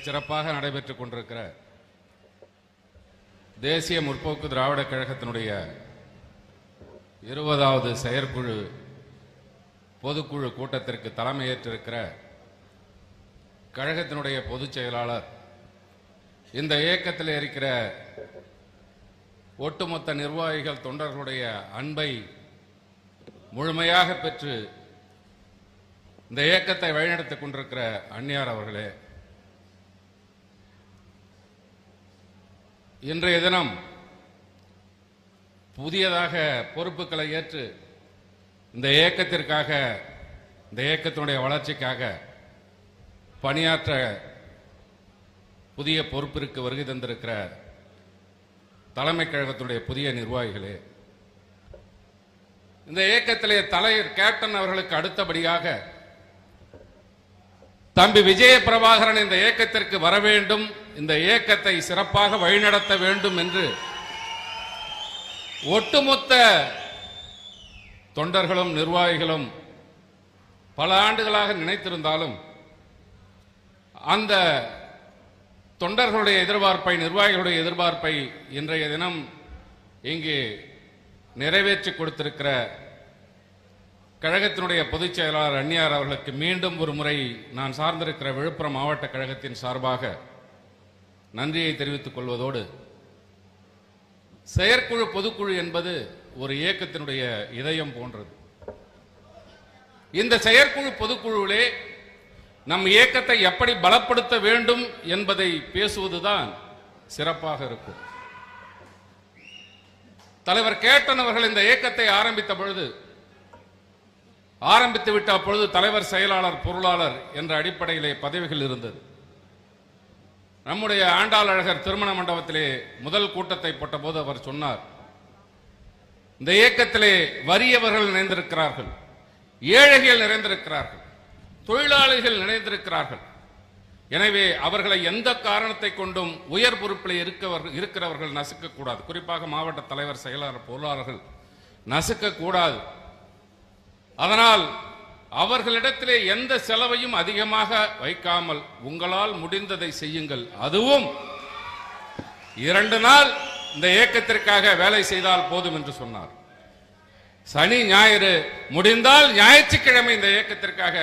சிறப்பாக நடைபெற்றுக் கொண்டிருக்கிற தேசிய முற்போக்கு திராவிட கழகத்தினுடைய இருபதாவது செயற்குழு பொதுக்குழு கூட்டத்திற்கு தலைமையேற்றிருக்கிற கழகத்தினுடைய பொதுச் செயலாளர் இந்த இயக்கத்தில் இருக்கிற ஒட்டுமொத்த நிர்வாகிகள் தொண்டர்களுடைய அன்பை முழுமையாக பெற்று இந்த இயக்கத்தை வழிநடத்திக் கொண்டிருக்கிற அந்நியார் அவர்களே இன்றைய தினம் புதியதாக பொறுப்புகளை ஏற்று இந்த இயக்கத்திற்காக இந்த இயக்கத்தினுடைய வளர்ச்சிக்காக பணியாற்ற புதிய பொறுப்பிற்கு வருகை தந்திருக்கிற தலைமை கழகத்துடைய புதிய நிர்வாகிகளே இந்த இயக்கத்திலே தலைவர் கேப்டன் அவர்களுக்கு அடுத்தபடியாக தம்பி விஜய பிரபாகரன் இந்த இயக்கத்திற்கு வர வேண்டும் இந்த இயக்கத்தை சிறப்பாக வழிநடத்த வேண்டும் என்று ஒட்டுமொத்த தொண்டர்களும் நிர்வாகிகளும் பல ஆண்டுகளாக நினைத்திருந்தாலும் அந்த தொண்டர்களுடைய எதிர்பார்ப்பை நிர்வாகிகளுடைய எதிர்பார்ப்பை இன்றைய தினம் இங்கு நிறைவேற்றி கொடுத்திருக்கிற கழகத்தினுடைய பொதுச் செயலாளர் அந்நியார் அவர்களுக்கு மீண்டும் ஒரு முறை நான் சார்ந்திருக்கிற விழுப்புரம் மாவட்ட கழகத்தின் சார்பாக நன்றியை தெரிவித்துக் கொள்வதோடு செயற்குழு பொதுக்குழு என்பது ஒரு இயக்கத்தினுடைய இதயம் போன்றது. இந்த செயற்குழு பொதுக்குழுவிலே நம் இயக்கத்தை எப்படி பலப்படுத்த வேண்டும் என்பதை பேசுவதுதான் சிறப்பாக இருக்கும். தலைவர் கேட்டன் அவர்கள் இந்த இயக்கத்தை ஆரம்பித்த பொழுது ஆரம்பித்து விட்ட அப்பொழுது தலைவர் செயலாளர் பொருளாளர் என்ற அடிப்படையிலே பதவிகள் இருந்தது. நம்முடைய ஆண்டாள் அழகர் திருமண மண்டபத்திலே முதல் கூட்டத்தை போட்டபோது அவர் சொன்னார் இந்த இயக்கத்திலே வறியவர்கள் நிறைந்திருக்கிறார்கள் ஏழைகள் நிறைந்திருக்கிறார்கள் தொழிலாளிகள் நிறைந்திருக்கிறார்கள். எனவே அவர்களை எந்த காரணத்தை கொண்டும் உயர் பொறுப்பில் இருக்கவர்கள் இருக்கிறவர்கள் நசுக்கக்கூடாது. குறிப்பாக மாவட்ட தலைவர் செயலாளர் பொருளாளர்கள் நசுக்கக்கூடாது. அதனால் அவர்களிடத்திலே எந்த செலவையும் அதிகமாக வைக்காமல் உங்களால் முடிந்ததை செய்யுங்கள். அதுவும் இரண்டு நாள் இந்த இயக்கத்திற்காக வேலை செய்தால் போதும் என்று சொன்னார். சனி ஞாயிறு முடிந்தால் ஞாயிற்றுக்கிழமை இந்த இயக்கத்திற்காக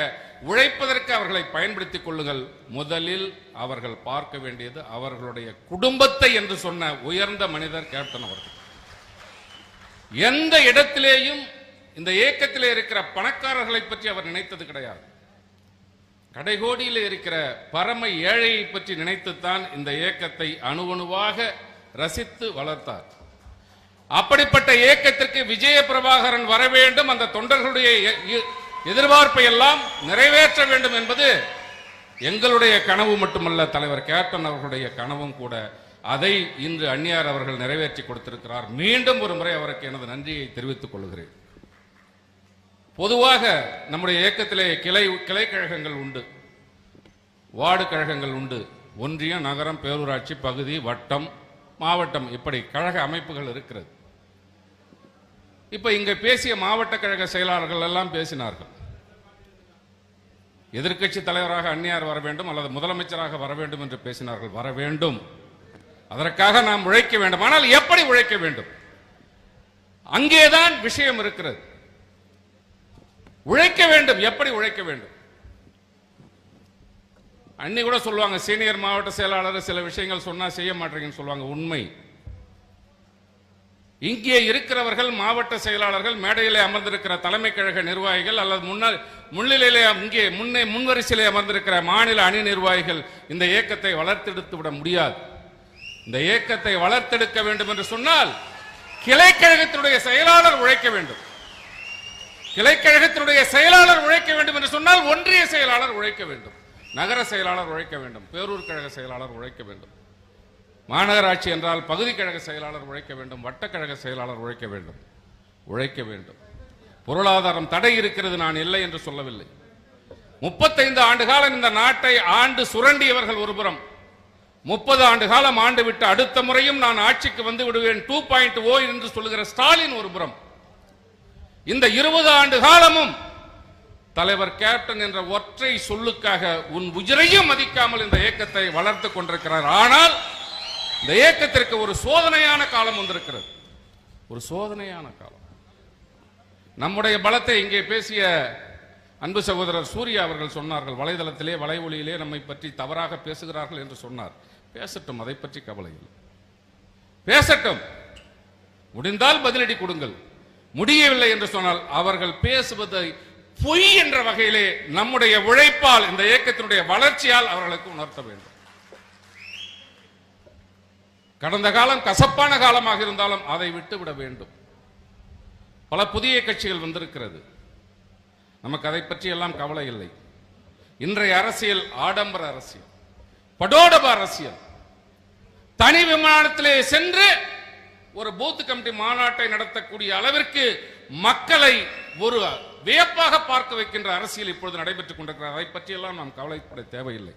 உழைப்பதற்கு அவர்களை பயன்படுத்திக் கொள்ளுங்கள். முதலில் அவர்கள் பார்க்க வேண்டியது அவர்களுடைய குடும்பத்தை என்று சொன்ன உயர்ந்த மனிதர் கேப்டன் அவர்கள். எந்த இடத்திலேயும் இந்த இயக்கத்திலே இருக்கிற பணக்காரர்களை பற்றி அவர் நினைத்தது கிடையாது. கடைகோடியில் இருக்கிற பரம ஏழையை பற்றி நினைத்துத்தான் இந்த இயக்கத்தை அணுவணுவாக ரசித்து வளர்த்தார். அப்படிப்பட்ட இயக்கத்திற்கு விஜய பிரபாகரன் வர வேண்டும் அந்த தொண்டர்களுடைய எ- எ- எதிர்பார்ப்பை எல்லாம் நிறைவேற்ற வேண்டும் என்பது எங்களுடைய கனவு மட்டுமல்ல தலைவர் கேப்டன் அவர்களுடைய கனவும் கூட. அதை இன்று அந்நியார் அவர்கள் நிறைவேற்றி கொடுத்திருக்கிறார். மீண்டும் ஒரு முறை அவருக்கு எனது நன்றியை தெரிவித்துக் கொள்கிறேன். பொதுவாக நம்முடைய இயக்கத்திலே கிளை கிளை கழகங்கள் உண்டு. வார்டு கழகங்கள் உண்டு. ஒன்றியம் நகரம் பேரூராட்சி பகுதி வட்டம் மாவட்டம் இப்படி கழக அமைப்புகள் இருக்கிறது. இப்போ இங்கே பேசிய மாவட்ட கழக செயலாளர்கள் எல்லாம் பேசினார்கள். எதிர்க்கட்சி தலைவராக அந்நியார் வர வேண்டும் அல்லது முதலமைச்சராக வர வேண்டும் என்று பேசினார்கள். வர வேண்டும். அதற்காக நாம் உழைக்க வேண்டும். ஆனால் எப்படி உழைக்க வேண்டும்? அங்கேதான் விஷயம் இருக்கிறது. உழைக்க வேண்டும். எப்படி உழைக்க வேண்டும்? அன்னி கூட சொல்லுவாங்க சீனியர் மாவட்ட செயலாளர் சில விஷயங்கள் சொன்னா செய்ய மாட்டீங்கன்னு சொல்லுவாங்க. உண்மை. இங்கே இருக்கிறவர்கள் மாவட்ட செயலாளர்கள் மேடையிலே அமர்ந்திருக்கிற தலைமை கழக நிர்வாகிகள் அல்லது முன்னால் முன்னிலையிலே இங்கே முன்னே முன்வரிசையிலே அமர்ந்திருக்கிற மாநில அணி நிர்வாகிகள் இந்த இயக்கத்தை வளர்த்தெடுத்து விட முடியாது. இந்த இயக்கத்தை வளர்த்தெடுக்க வேண்டும் என்று சொன்னால் கிளைக்கழகத்தினுடைய செயலாளர் உழைக்க வேண்டும். கிளைக்கழகத்தினுடைய செயலாளர் உழைக்க வேண்டும் என்று சொன்னால் ஒன்றிய செயலாளர் உழைக்க வேண்டும் நகர செயலாளர் உழைக்க வேண்டும் பேரூர் கழக செயலாளர் உழைக்க வேண்டும். மாநகராட்சி என்றால் பகுதி கழக செயலாளர் உழைக்க வேண்டும் வட்டக்கழக செயலாளர் உழைக்க வேண்டும் உழைக்க வேண்டும். பொருளாதாரம் தடை இருக்கிறது நான் இல்லை என்று சொல்லவில்லை. முப்பத்தைந்து ஆண்டு காலம் இந்த நாட்டை ஆண்டு சுரண்டியவர்கள் ஒருபுறம் முப்பது ஆண்டு காலம் ஆண்டு விட்டு அடுத்த முறையும் நான் ஆட்சிக்கு வந்து விடுவேன் டூ பாயிண்ட் ஓ என்று சொல்லுகிற ஸ்டாலின் ஒருபுறம் இந்த இருபது ஆண்டு காலமும் தலைவர் கேப்டன் என்ற ஒற்றை சொல்லுக்காக உன் உயிரையும் மதிக்காமல் இந்த இயக்கத்தை வளர்த்து கொண்டிருக்கிறார். ஆனால் இந்த இயக்கத்திற்கு ஒரு சோதனையான காலம் வந்திருக்கிறது. ஒரு சோதனையான காலம். நம்முடைய பலத்தை இங்கே பேசிய அன்பு சகோதரர் சூர்யா அவர்கள் சொன்னார்கள் வலைதளத்திலே வலைவொலியிலே நம்மை பற்றி தவறாக பேசுகிறார்கள் என்று சொன்னார். பேசட்டும் அதை பற்றி கவலை இல்லை. பேசட்டும். முடிந்தால் பதிலடி கொடுங்கள். முடியவில்லை என்று சொன்னால் அவர்கள் பேசுவதை பொய் என்ற வகையிலே நம்முடைய உழைப்பால் இந்த இயக்கத்தினுடைய வளர்ச்சியால் அவர்களுக்கு உணர்த்த வேண்டும். கடந்த காலம் கசப்பான காலமாக இருந்தாலும் அதை விட்டுவிட வேண்டும். பல புதிய கட்சிகள் வந்திருக்கிறது. நமக்கு அதை பற்றி எல்லாம் கவலை இல்லை. இன்றைய அரசியல் ஆடம்பர அரசியல் படோடப அரசியல். தனி விமானத்திலே சென்று ஒரு பூத் கமிட்டி மாநாட்டை நடத்தக்கூடிய அளவிற்கு மக்களை ஒரு வியப்பாக பார்க்க வைக்கின்ற அரசியல் இப்பொழுது நடைபெற்றுக் கொண்டிருக்கிறார் அதை பற்றியெல்லாம் நாம் கவலைப்பட தேவையில்லை.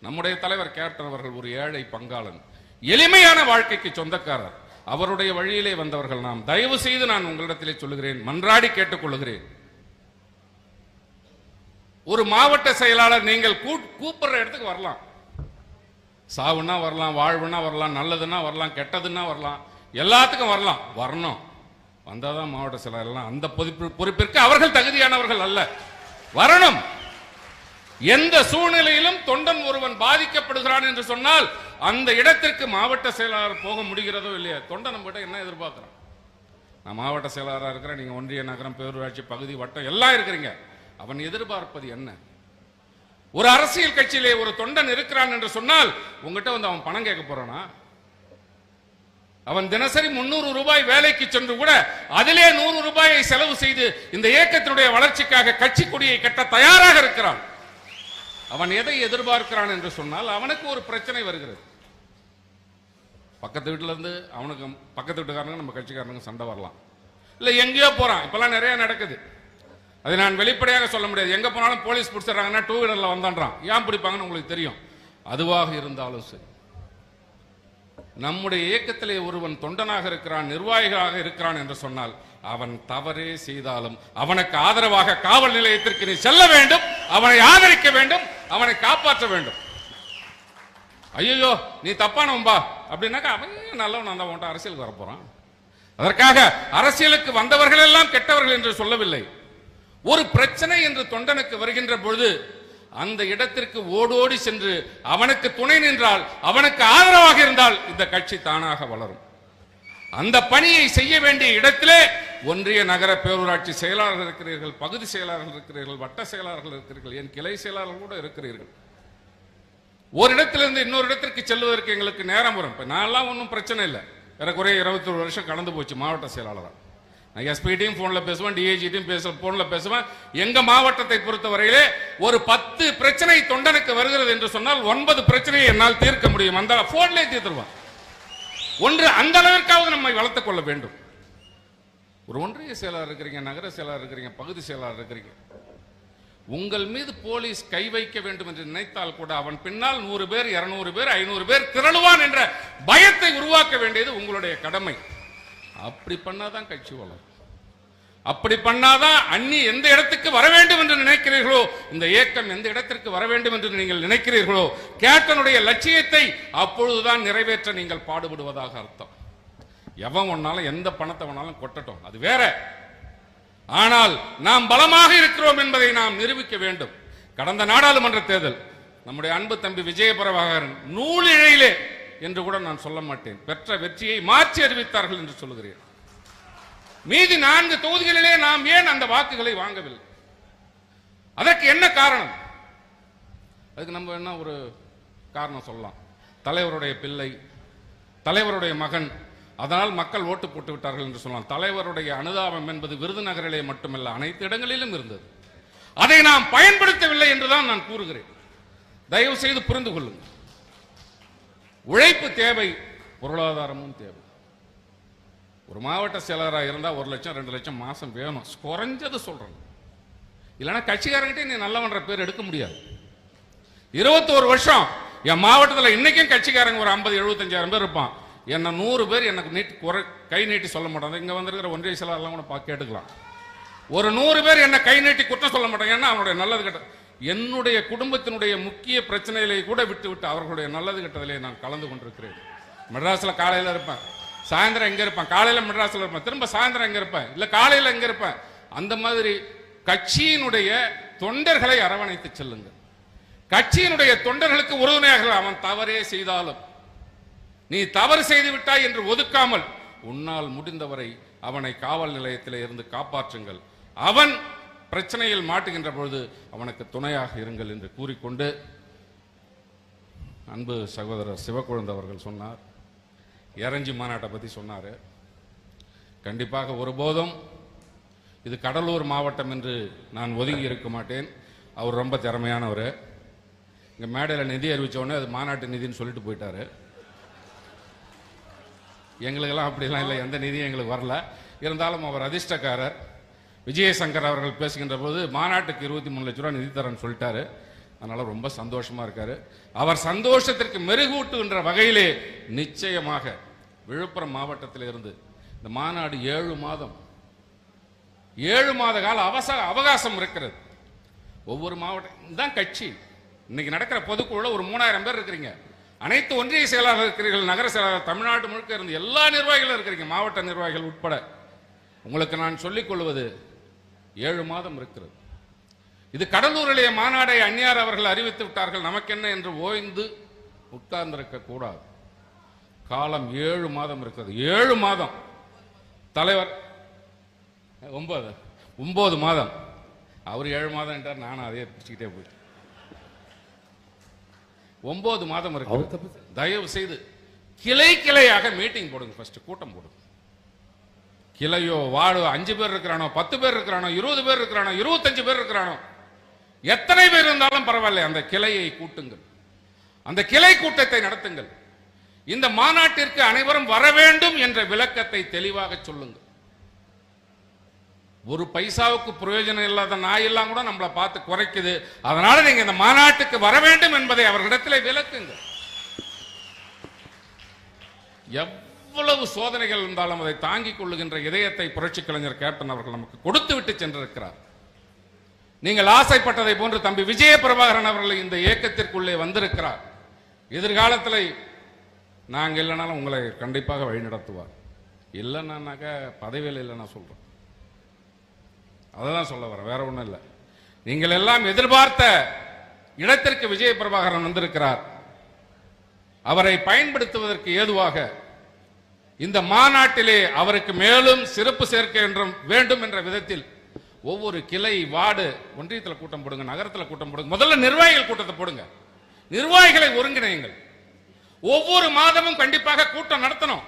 நம்முடைய தலைவர் கேப்டன் அவர்கள் ஒரு ஏழை பங்காளன் எளிமையான வாழ்க்கைக்கு சொந்தக்காரர். அவருடைய வழியிலே வந்தவர்கள் நாம். தயவு செய்து நான் உங்களிடத்திலே சொல்லுகிறேன் மன்றாடி கேட்டுக்கொள்ளுகிறேன். ஒரு மாவட்ட செயலாளர் நீங்கள் கூ- கூப்பிடுற இடத்துக்கு வரலாம். சாவுன்னா வரலாம் வாழ்வுன்னா வரலாம் நல்லதுன்னா வரலாம் கெட்டதுன்னா வரலாம். எல்லாத்துக்கும் வரலாம். வரணும். வந்தாதான் மாவட்ட செயலாளர் எல்லாம் அந்த பொறுப்பு பொறுப்பிற்கு அவர்கள் தகுதியானவர்கள் அல்ல. வரணும். எந்த சூழ்நிலையிலும் தொண்டன் ஒருவன் பாதிக்கப்படுகிறான் என்று சொன்னால் அந்த இடத்திற்கு மாவட்ட செயலாளர் போக முடிகிறதோ இல்லையா? தொண்டன் நம்ம கிட்ட என்ன எதிர்பார்க்குறான் நான் மாவட்ட செயலாளராக இருக்கிறேன் நீங்கள் ஒன்றிய நகரம் பேரூராட்சி பகுதி வட்டம் எல்லாம் இருக்கிறீங்க. அவன் எதிர்பார்ப்பது என்ன? ஒரு அரசியல் கட்சியிலே ஒரு தொண்டன் இருக்கிறான் என்று சொன்னால் உங்ககிட்ட வந்து அவன் பணம் கேட்க போறானா? அவன் தினசரி முன்னூறு ரூபாய் வேலைக்கு சென்று கூட அதிலே நூறு ரூபாயை செலவு செய்து இந்த இயக்கத்தினுடைய வளர்ச்சிக்காக கட்சி கொடியை கட்ட தயாராக இருக்கிறான். அவன் எதை எதிர்பார்க்கிறான் என்று சொன்னால் அவனுக்கு ஒரு பிரச்சனை வருகிறது. பக்கத்து வீட்டில இருந்து அவனுக்கு பக்கத்து வீட்டுக்காரங்க நம்ம கட்சிக்காரனுக்கு சண்டை வரலாம். இல்லை எங்கேயோ போறான். இப்பெல்லாம் நிறைய நடக்குது. அதை நான் வெளிப்படையாக சொல்ல முடியாது. எங்க போனாலும் போலீஸ் பிடிச்சிடுறாங்கன்னா டூ வீலர்ல வந்தான்றான். ஏன் பிடிப்பாங்கன்னு உங்களுக்கு தெரியும். அதுவாக இருந்தாலும் சரி. நம்முடைய இயக்கத்திலே ஒருவன் தொண்டனாக இருக்கிறான் நிர்வாகிகளாக இருக்கிறான் என்று சொன்னால் அவன் தவறே செய்தாலும் அவனுக்கு ஆதரவாக காவல் நிலையத்திற்கு நீ செல்ல வேண்டும் அவனை ஆதரிக்க வேண்டும் அவனை காப்பாற்ற வேண்டும். ஐயோ நீ தப்பானவன்பா அப்படின்னாக்கா அவன் நல்லவன் அந்த உன்ட்ட அரசியலுக்கு வரப்போறான் அதற்காக அரசியலுக்கு வந்தவர்கள் எல்லாம் கெட்டவர்கள் என்று சொல்லவில்லை. ஒரு பிரச்சனை என்று தொண்டனுக்கு வருகின்ற பொழுது அந்த இடத்திற்கு ஓடோடி சென்று அவனுக்கு துணை நின்றால் அவனுக்கு ஆதரவாக இருந்தால் இந்த கட்சி தானாக வளரும். அந்த பணியை செய்ய வேண்டிய இடத்திலே ஒன்றிய நகர பேரூராட்சி செயலாளர்கள் இருக்கிறீர்கள் பகுதி செயலாளர்கள் இருக்கிறீர்கள் வட்ட செயலாளர்கள் இருக்கிறீர்கள் என் கிளை செயலாளர்கள் கூட இருக்கிறீர்கள். ஒரு இடத்திலிருந்து இன்னொரு இடத்திற்கு செல்வதற்கு எங்களுக்கு நேரம் வரும். இப்போ நான்லாம் ஒன்றும் பிரச்சனை இல்லை. ஏறக்குறைய இருபத்தொரு வருஷம் கடந்து போச்சு மாவட்ட செயலாளராக. நான் ஃபோனில் போன்ல பேசுவேன் டிஐஜிட்டையும் பேச போன்ல பேசுவேன். எங்க மாவட்டத்தை பொறுத்தவரையிலே ஒரு பத்து பிரச்சனை தொண்டனுக்கு வருகிறது என்று சொன்னால் ஒன்பது பிரச்சனையை என்னால் தீர்க்க முடியும். அந்த போன்லேயே தீர்த்துருவான். ஒன்று அந்த அளவிற்காவது நம்மை வளர்த்துக் கொள்ள வேண்டும். ஒரு ஒன்றிய செயலாளர் இருக்கிறீங்க நகர செயலாளர் இருக்கிறீங்க பகுதி செயலாளர் இருக்கிறீங்க. உங்கள் மீது போலீஸ் கை வைக்க வேண்டும் என்று நினைத்தால் கூட அவன் பின்னால் நூறு பேர் இருநூறு பேர் ஐநூறு பேர் திரளுவான் என்ற பயத்தை உருவாக்க வேண்டியது உங்களுடைய கடமை. அப்படி பண்ணாதான் கட்சி வளரும். அப்படி பண்ணாதான் அண்ணி எந்த இடத்துக்கு வர வேண்டும் என்று நினைக்கிறீர்களோ இந்த இயக்கம் எந்த இடத்திற்கு வர வேண்டும் என்று நீங்கள் நினைக்கிறீர்களோ கேப்டனுடைய லட்சியத்தை அப்பொழுதுதான் நிறைவேற்ற நீங்கள் பாடுபடுவதாக அர்த்தம். எவன் ஒன்னாலும் எந்த பணத்தை வேணாலும் கொட்டட்டும். அது வேற. ஆனால் நாம் பலமாக இருக்கிறோம் என்பதை நாம் நிரூபிக்க வேண்டும். கடந்த நாடாளுமன்ற தேர்தல் நம்முடைய அன்பு தம்பி விஜயபரவாகரன் நூலிழையிலே என்று கூட நான் சொல்ல மாட்டேன். பெற்ற வெற்றியை மாற்றி அறிவித்தார்கள் என்று சொல்லுகிறேன். மீதி நான்கு தொகுதிகளிலே நாம் ஏன் அந்த வாக்குகளை வாங்கவில்லை? அதற்கு என்ன காரணம்? அதுக்கு நம்ம என்ன ஒரு காரணம் சொல்லலாம். தலைவருடைய பிள்ளை தலைவருடைய மகன் அதனால் மக்கள் ஓட்டு போட்டு விட்டார்கள் என்று சொல்லலாம். தலைவருடைய அனுதாபம் என்பது விருதுநகரிலே மட்டுமல்ல அனைத்து இடங்களிலும் இருந்தது. அதை நாம் பயன்படுத்தவில்லை என்றுதான் நான் கூறுகிறேன். தயவு செய்து புரிந்து கொள்ளுங்கள். உழைப்பு தேவை பொருளாதாரமும் தேவை. ஒரு மாவட்ட செயலராக இருந்தால் ஒரு லட்சம் ரெண்டு லட்சம் மாதம் வேணும். குறைஞ்சது சொல்கிறேன் இல்லைன்னா கட்சிக்காரங்கிட்டே நீ நல்லவன்ற பேர் எடுக்க முடியாது. இருபத்தோரு வருஷம் என் மாவட்டத்தில் இன்றைக்கும் கட்சிக்காரங்க ஒரு ஐம்பது எழுபத்தஞ்சாயிரம் பேர் இருப்பான். என்னை நூறு பேர் எனக்கு நீட்டி குறை கை நீட்டி சொல்ல மாட்டாங்க. இங்கே வந்திருக்கிற ஒன்றிய செயலாளர்லாம் கூட பா கேட்டுக்கலாம். ஒரு நூறு பேர் என்னை கை நீட்டி குற்றம் சொல்ல மாட்டாங்க. ஏன்னா அவனுடைய நல்லது கெட்ட என்னுடைய குடும்பத்தினுடைய முக்கிய பிரச்சனைகளை கூட விட்டுவிட்டு அவர்களுடைய நல்லது கெட்டதிலே நான் கலந்து கொண்டிருக்கிறேன். மெட்ராஸில் காலையில் இருப்பேன். சாயந்தரம் எங்கே இருப்பேன்? காலையில் மெட்ராஸில் இருப்பேன். திரும்ப சாயந்தரம் எங்கே இருப்பேன்? இல்லை காலையில் எங்கே இருப்பேன்? அந்த மாதிரி கட்சியினுடைய தொண்டர்களை அரவணைத்து செல்லுங்கள். கட்சியினுடைய தொண்டர்களுக்கு உறுதுணையாக அவன் தவறே செய்தாலும் நீ தவறு செய்து விட்டாய் என்று ஒதுக்காமல் உன்னால் முடிந்தவரை அவனை காவல் நிலையத்தில் இருந்து காப்பாற்றுங்கள். அவன் பிரச்சனையில் மாட்டுகின்ற பொழுது அவனுக்கு துணையாக இருங்கள் என்று கூறிக்கொண்டு அன்பு சகோதரர் சிவக்குழந்தை அவர்கள் சொன்னார். எரஞ்சி மாநாட்டை பற்றி சொன்னார். கண்டிப்பாக ஒருபோதும் இது கடலூர் மாவட்டம் என்று நான் ஒதுங்கி இருக்க மாட்டேன். அவர் ரொம்ப திறமையானவர். இங்கே மேடையில் நிதி அறிவித்தவொடனே அது மாநாட்டு நிதின்னு சொல்லிட்டு போயிட்டாரு. எங்களுக்கெல்லாம் அப்படிலாம் இல்லை. எந்த நிதியும் எங்களுக்கு வரல. இருந்தாலும் அவர் அதிர்ஷ்டக்காரர். விஜயசங்கர் அவர்கள் பேசுகின்ற போது மாநாட்டுக்கு இருபத்தி மூணு லட்ச ரூபா நிதி தரேன்னு சொல்லிட்டாரு. அதனால ரொம்ப சந்தோஷமா இருக்காரு. அவர் சந்தோஷத்திற்கு மெருகூட்டுகின்ற வகையிலே நிச்சயமாக விழுப்புரம் மாவட்டத்தில் இருந்து இந்த மாநாடு ஏழு மாதம் ஏழு மாத கால அவச அவகாசம் இருக்கிறது. ஒவ்வொரு மாவட்டம் தான் கட்சி. இன்னைக்கு நடக்கிற பொதுக்குழுல ஒரு மூணாயிரம் பேர் இருக்கிறீங்க. அனைத்து ஒன்றிய செயலாளர் இருக்கிறீர்கள் நகர செயலாளர் தமிழ்நாடு முழுக்க இருந்து எல்லா நிர்வாகிகளும் இருக்கிறீங்க மாவட்ட நிர்வாகிகள் உட்பட. உங்களுக்கு நான் சொல்லிக் கொள்வது ஏழு மாதம் இருக்கிறது. இது கடலூரிலே மாநாடை அந்நியார் அவர்கள் அறிவித்து விட்டார்கள். நமக்கென்ன என்று ஓய்ந்து உட்கார்ந்திருக்க கூடாது. காலம் ஏழு மாதம் இருக்கிறது. ஏழு மாதம். தலைவர் ஒன்பது ஒன்பது மாதம். அவர் ஏழு மாதம் என்றார். நானும் அதே பிடிச்சிக்கிட்டே போய். ஒன்பது மாதம் இருக்கு தயவு செய்து கிளை கிளையாக மீட்டிங் போடுங்க. ஃபர்ஸ்ட் கூட்டம் போடுங்க. கிளையோ வாழோ அஞ்சு பேர் இருக்கிறானோ பத்து பேர் இருக்கிறானோ இருபது பேர் இருக்கிறானோ இருபத்தஞ்சு பேர் இருக்கிறானோ? எத்தனை பேர் இருந்தாலும் பரவாயில்ல அந்த கிளையை கூட்டுங்கள். அந்த கிளை கூட்டத்தை நடத்துங்கள். இந்த மாநாட்டிற்கு அனைவரும் வர வேண்டும் என்ற விளக்கத்தை தெளிவாக சொல்லுங்கள். ஒரு பைசாவுக்கு பிரயோஜனம் இல்லாத நாய் எல்லாம் கூட நம்மளை பார்த்து குறைக்குது. அதனால நீங்க இந்த மாநாட்டுக்கு வர வேண்டும் என்பதை அவர்களிடத்தில் விளக்குங்கள். எவ்வளவு சோதனைகள் இருந்தாலும் அதை தாங்கிக் கொள்ளுகின்ற இதயத்தை புரட்சி கலைஞர் கேப்டன் அவர்கள் நமக்கு கொடுத்து விட்டு சென்றிருக்கிறார். நீங்கள் ஆசைப்பட்டதை போன்று தம்பி விஜய பிரபாகரன் அவர்கள் இந்த இயக்கத்திற்குள்ளே வந்திருக்கிறார். எதிர்காலத்தில் நாங்கள் இல்லைனாலும் உங்களை கண்டிப்பாக வழிநடத்துவார். இல்லைன்னாக்க பதவியில் இல்லை நான் அதை தான் சொல்ல வரேன் வேற ஒன்றும் இல்லை. நீங்கள் எல்லாம் எதிர்பார்த்த இடத்திற்கு விஜய பிரபாகரன் வந்திருக்கிறார். அவரை பயன்படுத்துவதற்கு ஏதுவாக இந்த மாநாட்டிலே அவருக்கு மேலும் சிறப்பு சேர்க்க என்றும் வேண்டும் என்ற விதத்தில் ஒவ்வொரு கிளை வார்டு ஒன்றியத்தில் கூட்டம் போடுங்க நகரத்தில் கூட்டம் போடுங்க முதல்ல நிர்வாகிகள் கூட்டத்தை போடுங்க. நிர்வாகிகளை ஒருங்கிணையுங்கள். ஒவ்வொரு மாதமும் கண்டிப்பாக கூட்டம் நடத்தணும்.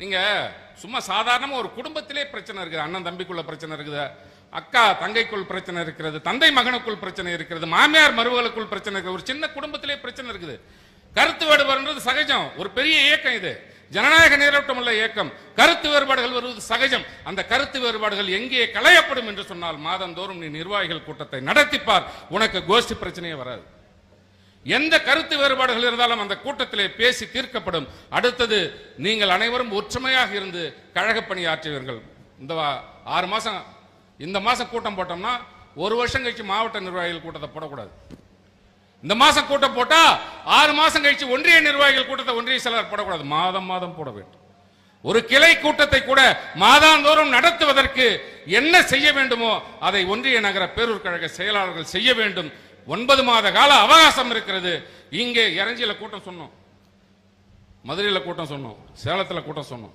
நீங்க சும்மா சாதாரணமாக ஒரு குடும்பத்திலே பிரச்சனை இருக்குது அண்ணன் தம்பிக்குள்ள பிரச்சனை இருக்குது அக்கா தங்கைக்குள் பிரச்சனை இருக்கிறது தந்தை மகனுக்குள் பிரச்சனை இருக்கிறது மாமியார் மருமகளுக்குள் பிரச்சனை இருக்குது ஒரு சின்ன குடும்பத்திலே பிரச்சனை இருக்குது. கருத்து வேறுபாடுன்றது சகஜம் ஒரு பெரிய இயக்கம் இது. ஜனநாயக நீரோட்டமுள்ள இயக்கம் கருத்து வேறுபாடுகள் வருவது சகஜம். அந்த கருத்து வேறுபாடுகள் எங்கே களையப்படும் என்று சொன்னால் மாதந்தோறும் நீ நிர்வாகிகள் கூட்டத்தை நடத்திப்பார். உனக்கு கோஷ்டி பிரச்சனையே வராது. எந்த கருத்து வேறுபாடுகள் இருந்தாலும் அந்த கூட்டத்திலே பேசி தீர்க்கப்படும். அடுத்தது நீங்கள் அனைவரும் ஒற்றுமையாக இருந்து கழக பணி ஆற்றுவீர்கள். இந்த வா- ஆறு மாசம் இந்த மாசம் கூட்டம் போட்டோம்னா ஒரு வருஷம் கழிச்சு மாவட்ட நிர்வாகிகள் கூட்டத்தை போடக்கூடாது. இந்த மாசம் கூட்டம் போட்டா ஆறு மாசம் கழிச்சு ஒன்றிய நிர்வாகிகள் கூட்டத்தை ஒன்றிய செயலர் போடக்கூடாது. மாதம் மாதம் போட வேண்டும். ஒரு கிளை கூட்டத்தை கூட மாதாந்தோறும் நடத்துவதற்கு என்ன செய்ய வேண்டுமோ அதை ஒன்றிய நகர பேரூர் கழக செயலாளர்கள் செய்ய வேண்டும். ஒன்பது மாத கால அவகாசம் இருக்கிறது. இங்கே இறஞ்சியில கூட்டம் சொன்னோம். மதுரையில் கூட்டம் சொன்னோம். சேலத்தில் கூட்டம் சொன்னோம்.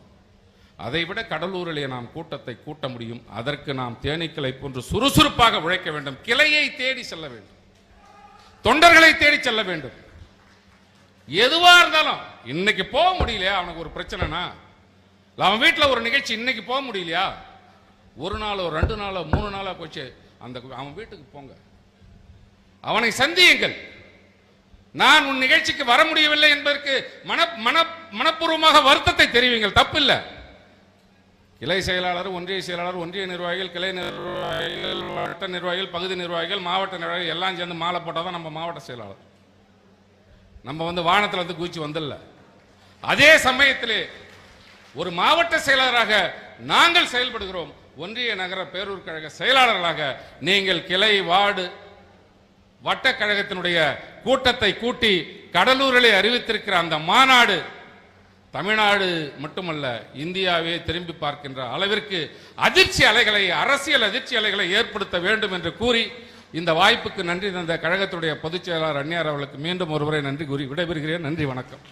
அதை விட கடலூரிலே நாம் கூட்டத்தை கூட்ட முடியும். அதற்கு நாம் தேனீக்களை போன்று சுறுசுறுப்பாக உழைக்க வேண்டும். கிளையை தேடி செல்ல வேண்டும். தொண்டர்களை தேடி செல்ல வேண்டும். எதுவா இருந்தாலும் இன்னைக்கு போக முடியலையா? அவனுக்கு ஒரு பிரச்சனைனா? அவன் வீட்டில் ஒரு நிகழ்ச்சி இன்னைக்கு போக முடியலையா? ஒரு நாளோ ரெண்டு நாளோ மூணு நாளோ போச்சு. அந்த அவன் வீட்டுக்கு போங்க. அவனை சந்தியுங்கள். நான் உன் நிகழ்ச்சிக்கு வர முடியவில்லை என்பதற்கு மன மன மனப்பூர்வமாக வருத்தத்தை தெரிவிங்கள். தப்பில்லை. கிளை செயலாளர் ஒன்றிய செயலாளர் ஒன்றிய நிர்வாகிகள் கிளை நிர்வாகிகள் வட்ட நிர்வாகிகள் பகுதி நிர்வாகிகள் மாவட்ட நிர்வாகிகள் எல்லாம் சேர்ந்து மாலை போட்டால் தான் நம்ம மாவட்ட செயலாளர். நம்ம வந்து வானத்தில் வந்து குச்சி வந்துடல. அதே சமயத்திலே ஒரு மாவட்ட செயலாளராக நாங்கள் செயல்படுகிறோம். ஒன்றிய நகர பேரூர் கழக செயலாளர்களாக நீங்கள் கிளை வார்டு வட்டக்கழகத்தினுடைய கூட்டத்தை கூட்டி கடலூரிலே அறிவித்திருக்கிற அந்த மாநாடு தமிழ்நாடு மட்டுமல்ல இந்தியாவே திரும்பி பார்க்கின்ற அளவிற்கு அதிர்ச்சி அலைகளை அரசியல் அதிர்ச்சி அலைகளை ஏற்படுத்த வேண்டும் என்று கூறி இந்த வாய்ப்புக்கு நன்றி தந்த கழகத்துடைய பொதுச் செயலாளர் அன்னியார் அவர்களுக்கு மீண்டும் ஒருமுறை நன்றி கூறி விடைபெறுகிறேன். நன்றி வணக்கம்.